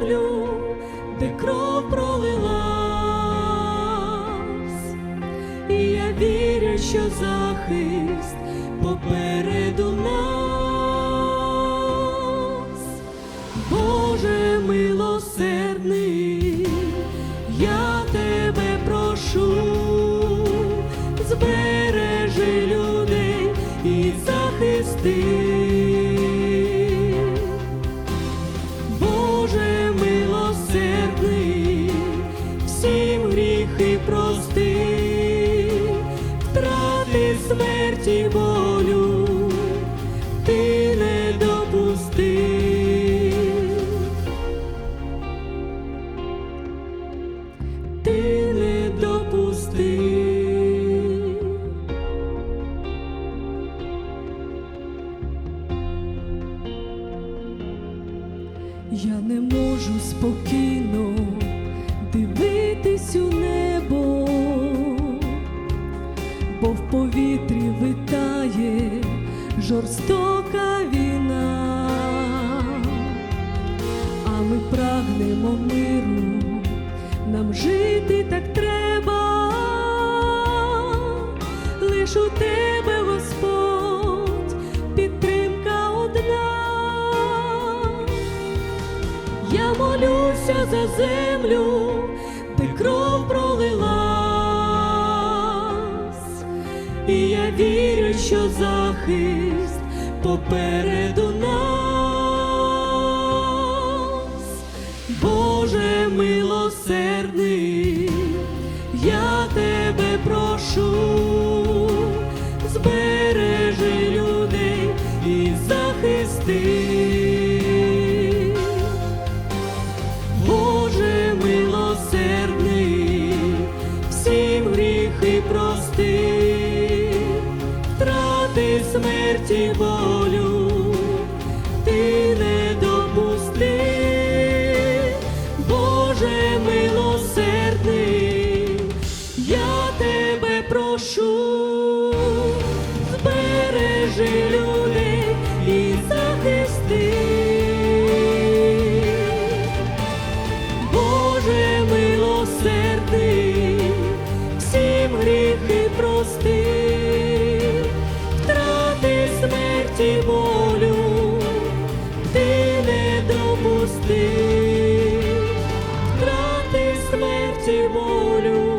землю, де кров пролилась, і я вірю, що захист попереду нас, смерті болю, ти не допусти. Ти не допусти. Я не можу спокійно жорстока війна, а ми прагнемо миру, нам жити так треба, лиш у тебе, Господь, підтримка одна. Я молюся за землю, що захист попереду нас, Боже милосердний. able. волю ти не допусти, втрати смерті волю.